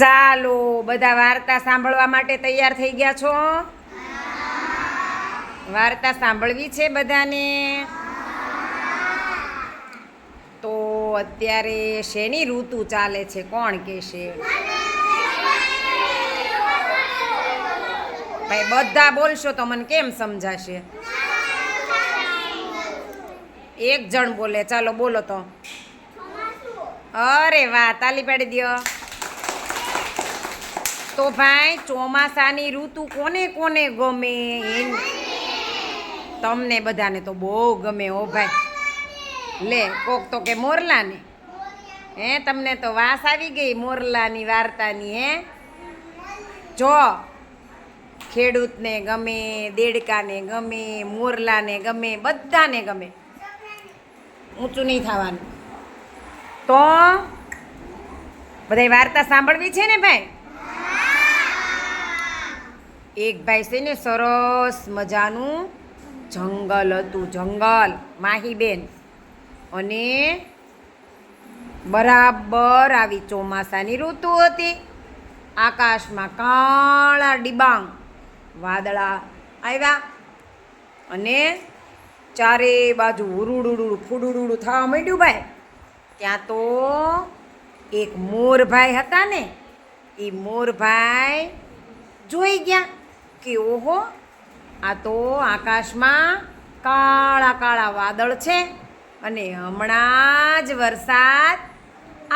ચાલો બધા વાર્તા સાંભળવા માટે તૈયાર થઈ ગયા છો? વાર્તા સાંભળવી છે બધાને? તો અત્યારે શેની ઋતુ ચાલે છે? કોણ કહેશે? ભાઈ, બધા બોલશો તો મને કેમ સમજાશે? એક જણ બોલે. ચાલો બોલો તો. અરે વાહ, તાલી પાડી દ્યો. તો ભાઈ, ચોમાસાની ઋતુ કોને કોને ગમે? તમને બધાને તો બહુ ગમે ઓ ભાઈ. લે, કોક તો કે મોરલાને. હે, તમને તો વાસ આવી ગઈ મોરલાની વાર્તાની, હે? જો, ખેડૂતને ગમે, દેડકાને ગમે, મોરલાને ગમે, બધાને ગમે. ઊંચું નહીં થવાનું. તો, બધાય વાર્તા સાંભળવી છે ને ભાઈ? એક ભાઈ છે ને સરસ મજાનું જંગલ હતું, જંગલ, માહીબેન. અને બરાબર આવી ચોમાસાની ઋતુ હતી. આકાશમાં કાળા ડિબાંગ, વાદળા આવ્યા. અને ચારે બાજુ ઉરુડુડુડું ફુડુડુડું થવા માંડ્યું ભાઈ. ત્યાં તો એક મોરભાઈ હતા ને, એ મોરભાઈ જોઈ ગયા. કે ઓહો, આ તો આકાશમાં કાળા કાળા વાદળ છે અને હમણાં જ વરસાદ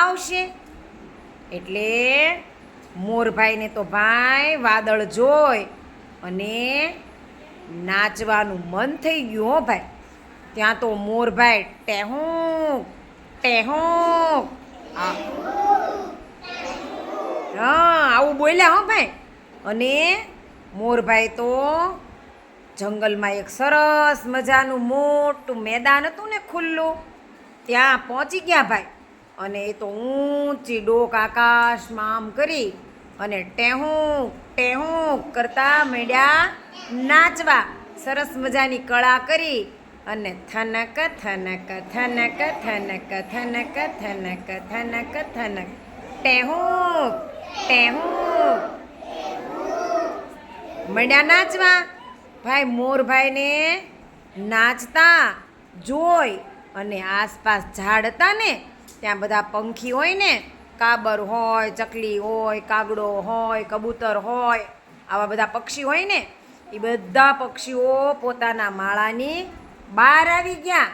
આવશે. એટલે મોરભાઈને તો ભાઈ વાદળ જોઈ અને નાચવાનું મન થઈ ગયું હો ભાઈ. ત્યાં તો મોરભાઈ ટેહું ટેહું હા, આવું બોલ્યા હો ભાઈ. અને મોરભાઈ તો જંગલમાં એક સરસ મજાનું મોટું મેદાન હતું ને ખુલ્લું. ત્યાં પહોંચી ગયા ભાઈ. અને એ તો ઊંચી ડોક આકાશમાં આમ કરી અને ટેહું ટેહું કરતા મેળ્યા નાચવા. સરસ મજાની કળા કરી અને થનક થનક થનક થનક થનક થનક થનક થનક, ટેહું ટેહું. મંડ્યા નાચવા. ભાઈ, મોરભાઈને નાચતા જોઈ અને આસપાસ ઝાડ હતા ને, ત્યાં બધા પંખી હોય ને, કાબર હોય, ચકલી હોય, કાગડો હોય, કબૂતર હોય, આવા બધા પક્ષી હોય ને, એ બધા પક્ષીઓ પોતાના માળાની બહાર આવી ગયા.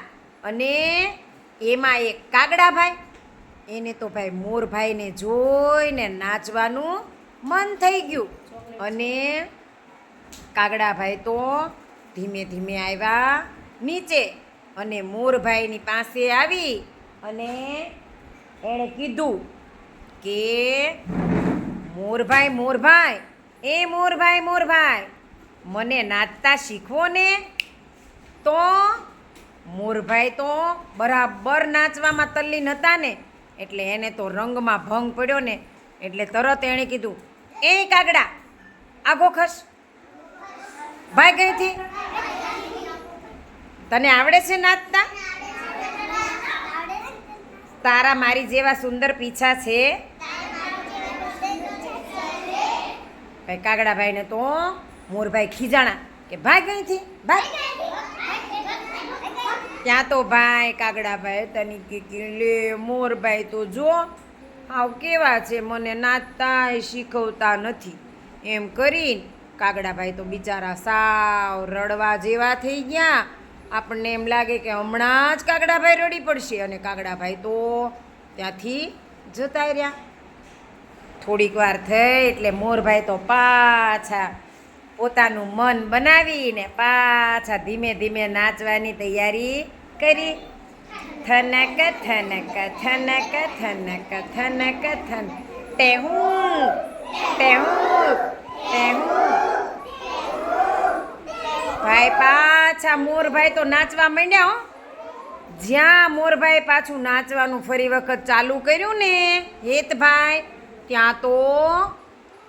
અને એમાં એક કાગડા ભાઈ, એને તો ભાઈ મોરભાઈને જોઈને નાચવાનું મન થઈ ગયું. અને કાગડાભાઈ તો ધીમે ધીમે આવ્યા નીચે અને મોરભાઈની પાસે આવી અને એણે કીધું કે, મોરભાઈ મોરભાઈ, એ મોરભાઈ મોરભાઈ, મને નાચતા શીખવો ને? તો મોરભાઈ તો બરાબર નાચવામાં તલ્લીન હતા ને, એટલે એને તો રંગમાં ભંગ પડ્યો ને, એટલે તરત એણે કીધું, એ કાગડા આગો ખસ ભાઈ કઈથી તને આવડે છે નાચતા? તારા મારી જેવા સુંદર પીછા છે. ભાઈ કાગડાભાઈને તો મોરભાઈ ખીજાણા કે ભાઈ કઈથી ભાઈ? ત્યાં તો ભાઈ કાગડાભાઈ, તની કે લે મોરભાઈ તો જો. આવ કેવા છે, મને નાચતા શીખવતા નથી. એમ કરીને કાગડાભાઈ તો બિચારા સાવ રડવા જેવા થઈ ગયા. આપણને એમ લાગે કે હમણાં જ કાગડાભાઈ રડી પડશે અને કાગડાભાઈ તો ત્યાંથી જતા રહ્યા. થોડીક વાર થઈ એટલે મોરભાઈ તો પાછા પોતાનું મન બનાવીને પાછા ધીમે ધીમે નાચવાની તૈયારી કરી. થનક થનક થનક થનક થનક, થન, ટેહું ટેહું ટેહું ભાઈ પાછા મોરભાઈ તો નાચવા માંડ્યા હો. જ્યાં મોરભાઈ પાછું નાચવાનું ફરી વખત ચાલુ કર્યું ને હેતભાઈ ત્યાં તો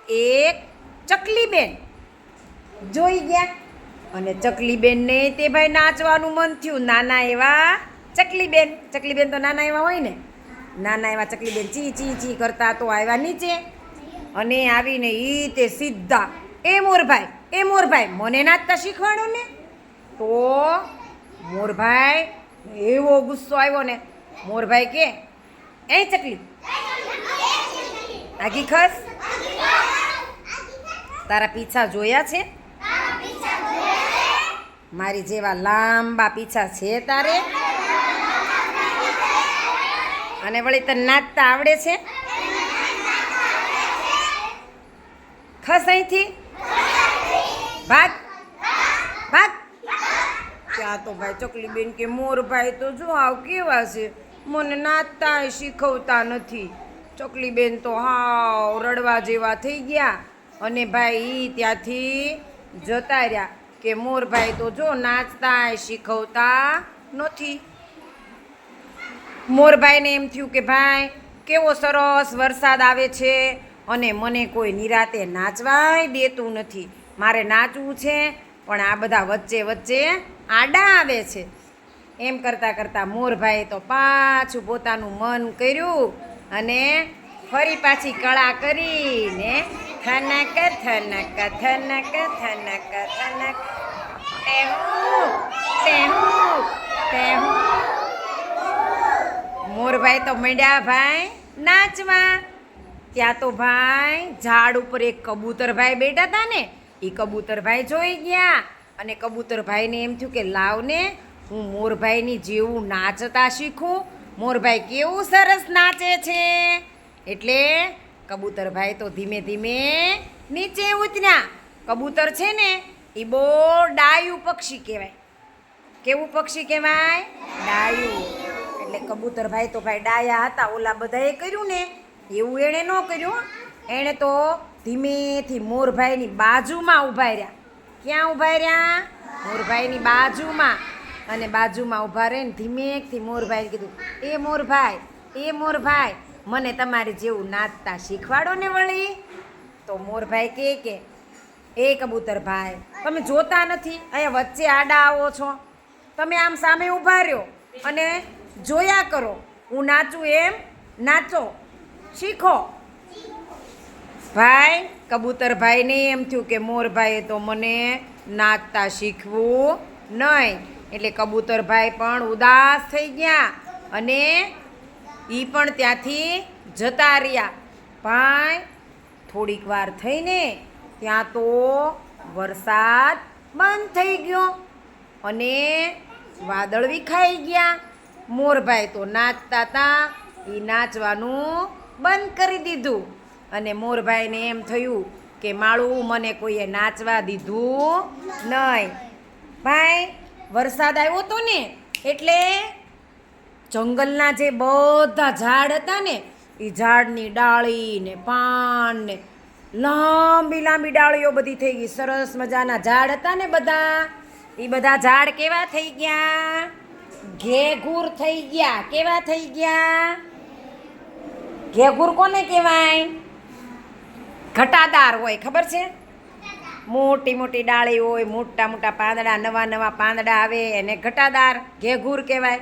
એક ચકલીબેન જોઈ ગયા. અને ચકલીબેનને તે ભાઈ નાચવાનું મન થયું. નાના એવા ચકલીબેન. ચકલીબેન તો નાના એવા હોય ને. નાના એવા ચકલીબેન ચી ચી ચી કરતા તો આવ્યા નીચે. અને આવીને એ તે સીધા. એ મોરભાઈ એ મોરભાઈ, મને નાચતા શીખવાડો ને? તો મોરભાઈ, એવો ગુસ્સો આવ્યો ને, મોરભાઈ કે, એ ચકલી આગી ખસ? તારા પીછા જોયા છે? મારી જેવા લાંબા પીછા છે તારે? અને વળી તને નાચતા આવડે છે? ખસ અહીંથી? ભાગ. ભાગ. ત્યાં તો ભાઈ ચકલી બેન કે મોરભાઈ તો જો આવ કેવા છે? મને નાચતા શીખવતા નથી. ચકલી બેન તો હાવ રડવા જેવા થઈ ગયા અને ભાઈ એ ત્યાંથી જતા રહ્યા કે મોરભાઈ તો જો નાચતા શીખવતા નથી. મોરભાઈને એમ થયું કે, ભાઈ, કેવો સરસ વરસાદ આવે છે અને મને કોઈ નિરાતે નાચવાય દેતું નથી. મારે નાચવું છે, પણ આ બધા વચ્ચે વચ્ચે આડા આવે છે. એમ કરતાં કરતાં મોરભાઈએ તો પાછું પોતાનું મન કર્યું અને ફરી પાછી કળા કરીને થનક થનક થનક થનક થનક. મોરભાઈ તો મંડ્યા ભાઈ નાચવા. ત્યાં તો ભાઈ ઝાડ ઉપર એક કબૂતરભાઈ બેઠા હતા ને એ કબૂતરભાઈ જોઈ ગયા અને કબૂતરભાઈને એમ થયું કે લાવને, હું મોરભાઈની જેવું નાચતા શીખું. મોરભાઈ કેવું સરસ નાચે છે. એટલે કબૂતરભાઈ તો ધીમે ધીમે નીચે ઉતર્યા. કબૂતર છે ને એ બહુ ડાયું પક્ષી કહેવાય. કેવું પક્ષી કહેવાય? ડાયું. એટલે કબૂતરભાઈ તો ભાઈ ડાયા હતા, ઓલા બધાએ કર્યું ને, એવું એણે ન કર્યું. એણે તો ધીમેથી મોરભાઈની બાજુમાં ઊભા રહ્યા. ક્યાં ઊભા રહ્યા? મોરભાઈની બાજુમાં. અને બાજુમાં ઊભા રહીને ધીમેકથી મોરભાઈને કીધું, એ મોરભાઈ એ મોરભાઈ, મને તમારે જેવું નાચતા શીખવાડો ને વળી. તો મોરભાઈ કહે કે, એ કબૂતર ભાઈ, તમે જોતા નથી, અહીંયા વચ્ચે આડા આવો છો. તમે આમ સામે ઊભા રહ્યો અને જોયા કરો, હું નાચું એમ, નાચો, શીખો. ભાઈ, કબૂતરભાઈને એમ થયું કે મોરભાઈએ તો મને નાચતા શીખવું નહીં. એટલે કબૂતરભાઈ પણ ઉદાસ થઈ ગયા અને એ પણ ત્યાંથી જતા રહ્યા. ભાઈ, થોડીક વાર થઈને ત્યાં તો વરસાદ બંધ થઈ ગયો અને વાદળ વિખાઈ ગયા. મોરભાઈ તો નાચતા હતા એ નાચવાનું બંધ કરી દીધું. અને મોરભાઈને એમ થયું કે માળું મને કોઈએ નાચવા દીધું નહીં. ભાઈ, વરસાદ આવ્યો તો ને, એટલે જંગલના જે બધા ઝાડ હતા ને, એ ઝાડની ડાળી ને પાન ને લાંબી લાંબી ડાળીઓ બધી થઈ ગઈ. સરસ મજાના ઝાડ હતા ને બધા. એ બધા ઝાડ કેવા થઈ ગયા? ઘેઘૂર થઈ ગયા. કેવા થઈ ગયા? ઘેઘૂર કોને કહેવાય? ઘટાદાર હોય, ખબર છે? મોટી મોટી ડાળી હોય, મોટા મોટા પાંદડા, નવા નવા પાંદડા આવે, એને ઘટાદાર, ઘેઘૂર કહેવાય.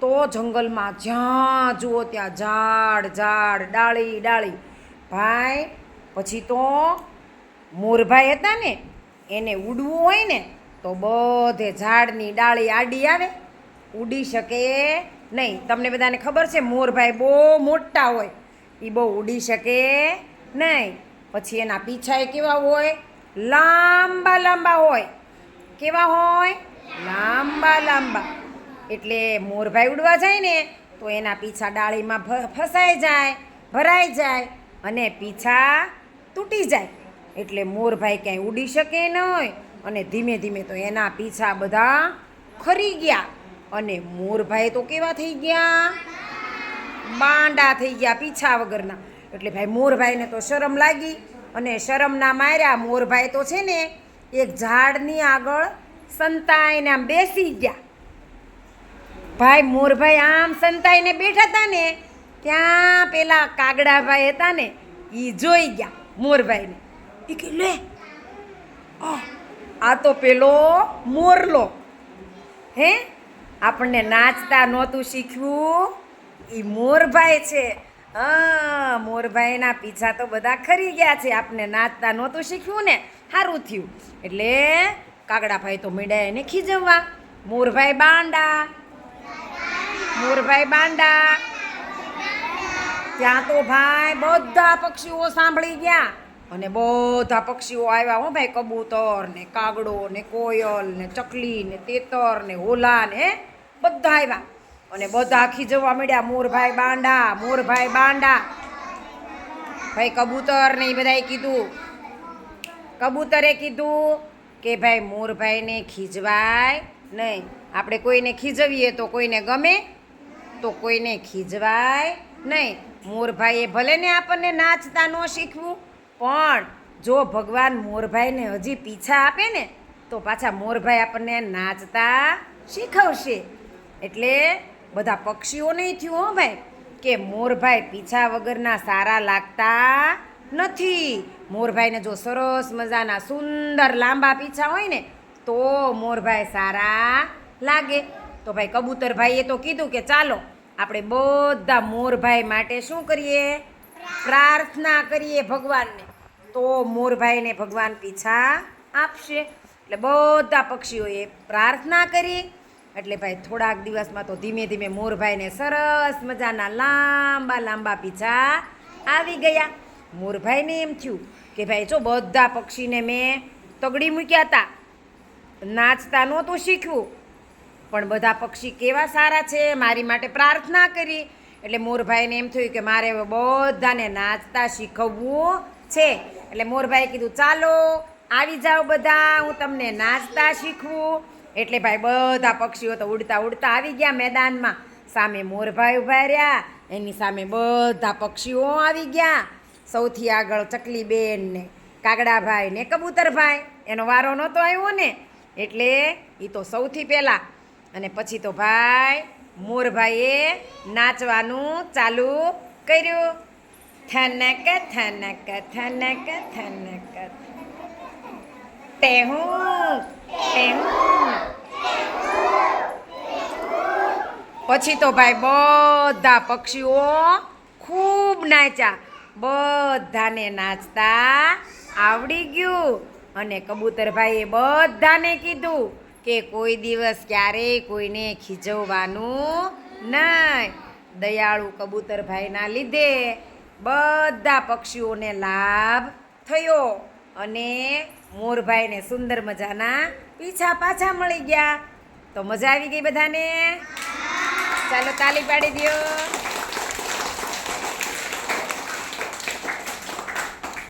તો જંગલમાં જ્યાં જુઓ ત્યાં ઝાડ ઝાડ, ડાળી ડાળી. ભાઈ, પછી તો મોરભાઈ હતા ને, એને ઉડવું હોય ને, તો બધે ઝાડની ડાળી આડી આવે. ઉડી શકે નહીં. તમને બધાને ખબર છે, મોરભાઈ બહુ મોટા હોય. એ બહુ ઉડી શકે નહીં. પછી એના પીછાએ કેવા હોય? લાંબા લાંબા હોય. કેવા હોય? લાંબા લાંબા. એટલે મોરભાઈ ઉડવા જાય ને, તો એના પીછા ડાળીમાં ફસાઈ જાય, ભરાઈ જાય અને પીછા તૂટી જાય. એટલે મોરભાઈ ક્યાંય ઉડી શકે નહીં અને ધીમે ધીમે તો એના પીછા બધા ખરી ગયા. અને મોરભાઈ તો કેવા થઈ ગયા? બાંડા થઈ ગયા પીછા વગરના. એટલે ભાઈ મોરભાઈને તો શરમ લાગી અને શરમ ના માર્યા. મોરભાઈ તો છે ને એક ઝાડની આગળ સંતાઈને આમ બેસી ગયા. ભાઈ મોરભાઈ આમ સંતાઈને બેઠા હતા ને, ત્યાં પેલા કાગડાભાઈ હતા ને એ જોઈ ગયા મોરભાઈને. એ કે, લે, આ તો પેલો મોરલો. હે? આપણને નાચતા નહોતું શીખવું એ મોરભાઈ છે. હા, મોરભાઈના પીછા તો બધા ખરી ગયા છે. આપને નાચતા નહોતું શીખ્યું ને સારું થયું. એટલે કાગડાભાઈ તો મીડા એને ખીજવવા. મોરભાઈ બાંડા. મોરભાઈ બાંડા. ત્યાં તો ભાઈ બધા પક્ષીઓ સાંભળી ગયા. અને બધા પક્ષીઓ આવ્યા હો ભાઈ, કબૂતર ને કાગડો ને કોયલ ને ચકલી ને તેતર ને હોલા ને બધા આવ્યા. અને બધા ખીજવવા મળ્યા, મોરભાઈ બાંડા મોરભાઈ બાંડા. ભાઈ કબૂતર ને એ બધાએ કીધું. કબૂતરે કીધું કે ભાઈ મોરભાઈને ખીજવાય નહીં. આપણે કોઈને ખીજવીએ તો કોઈને ગમે, તો કોઈને ખીજવાય નહીં. મોરભાઈએ ભલે ને આપણને નાચતા ન શીખવું, પણ જો ભગવાન મોરભાઈને હજી પીછા આપે ને, તો પાછા મોરભાઈ આપણને નાચતા શીખવશે. એટલે બધા પક્ષીઓ નહીં થયું, હો ભાઈ. કે મોરભાઈ પીછા વગરના સારા લાગતા નથી. મોરભાઈને જો સરસ મજાના સુંદર લાંબા પીછા હોય ને, તો મોરભાઈ સારા લાગે. તો ભાઈ કબૂતરભાઈએ તો કીધું કે ચાલો, આપણે બધા મોરભાઈ માટે શું કરીએ? પ્રાર્થના કરીએ ભગવાનને. તો મોરભાઈને ભગવાન પીછા આપશે. એટલે બધા પક્ષીઓએ પ્રાર્થના કરી. એટલે ભાઈ, થોડાક દિવસમાં તો ધીમે ધીમે મોરભાઈને સરસ મજાના લાંબા લાંબા પીછા આવી ગયા. મોરભાઈને એમ થયું કે ભાઈ, જો બધા પક્ષીને મેં તગડી મૂક્યા હતા નાચતા નહોતું શીખ્યું. પણ બધા પક્ષી કેવા સારા છે, મારી માટે પ્રાર્થના કરી. એટલે મોરભાઈને એમ થયું કે મારે બધાને નાચતા શીખવવું છે. એટલે મોરભાઈએ કીધું, ચાલો, આવી જાઓ બધા, હું તમને નાચતા શીખવું. એટલે ભાઈ બધા પક્ષીઓ તો ઉડતા ઉડતા આવી ગયા મેદાનમાં. સામે મોરભાઈ ઊભા રહ્યા. એની સામે બધા પક્ષીઓ આવી ગયા. સૌથી આગળ ચકલીબેન ને કાગડાભાઈ ને કબૂતરભાઈ. એનો વારો નહોતો આવ્યો ને. એટલે એ તો સૌથી પહેલાં. અને પછી તો ભાઈ મોરભાઈએ નાચવાનું ચાલુ કર્યું. થનક થનક થનક થનક. ટેહું ટેહું પછી તો ભાઈ બધા પક્ષીઓ ખૂબ નાચ્યા બધાને નાચતા આવડી ગયું અને કબૂતરભાઈએ બધાને કીધું કે કોઈ દિવસ ક્યારેય કોઈને ખીજવવાનું નહીં. દયાળુ કબૂતરભાઈના લીધે બધા પક્ષીઓને લાભ થયો. અને મોરભાઈને સુંદર મજાના પીછા પાછા મળી ગયા. તો મજા આવી ગઈ બધાને? ચાલો તાલી પાડી દ્યો.